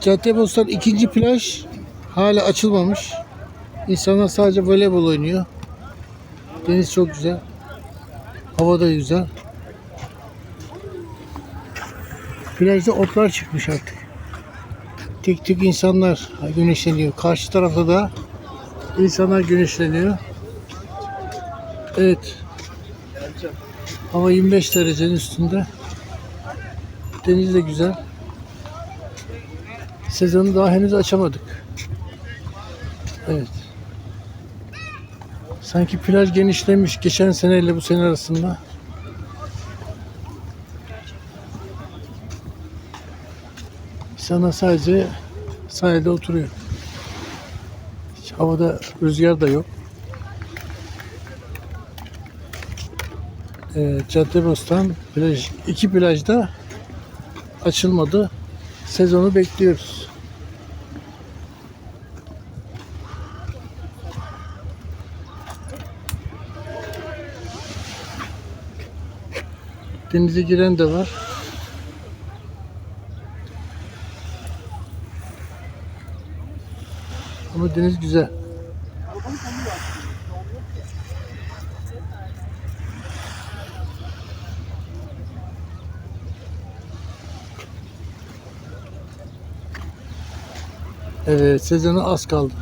Caddebostan ikinci plaj hala açılmamış. İnsanlar sadece voleybol oynuyor. Deniz çok güzel. Hava da güzel. Plajda otlar çıkmış artık. Tek tek insanlar güneşleniyor. Karşı tarafta da insanlar güneşleniyor. Evet. Hava 25 derecenin üstünde. Deniz de güzel. Sezonu daha henüz açamadık. Evet. Sanki plaj genişlemiş geçen seneyle bu sene arasında. İnsanlar sadece sahilde oturuyor. Hiç havada rüzgar da yok. Ee, Caddebostan plaj, iki plajda açılmadı. Sezonu bekliyoruz. Denize giren de var. Ama deniz güzel. Evet, sezonu az kaldı.